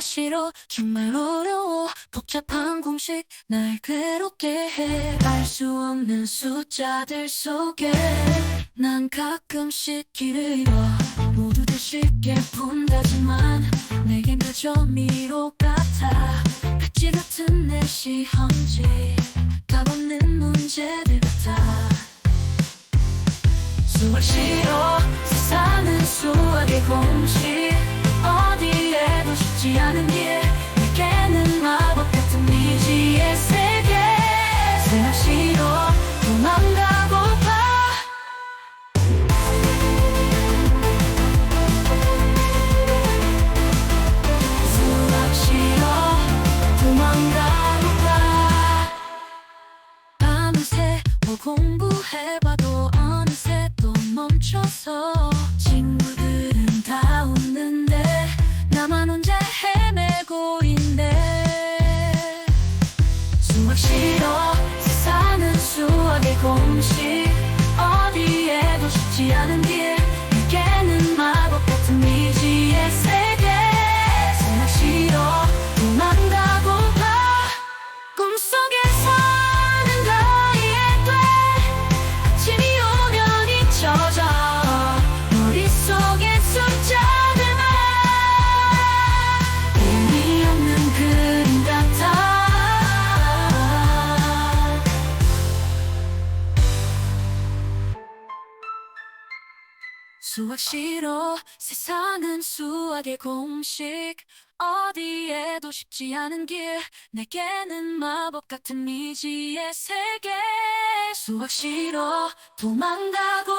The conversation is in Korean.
싫어 싫어 정말 어려워. 복잡한 공식 날 괴롭게 해. 알 수 없는 숫자들 속에 난 가끔씩 길을 잃어. 모두들 쉽게 푼다지만 내겐 그저 미로 같아. 백지 같은 내 시험지 답 없는 문제들 같아. 수학 싫어. 세상은 수학의 공식 쉽지 않은 길 내게는 마법 같은 미지의 세계. 싫어 도망가고파 싫어 도망가고파 밤새 뭐 공부해봐도 있네 수학 싫어 세상은 수학의 공식 어디에도 쉽지 않은 길 수학 싫어 세상은 수학의 공식. 어디에도 쉽지 않은 길. 내게는 마법 같은 미지의 세계. 수학 싫어 도망가고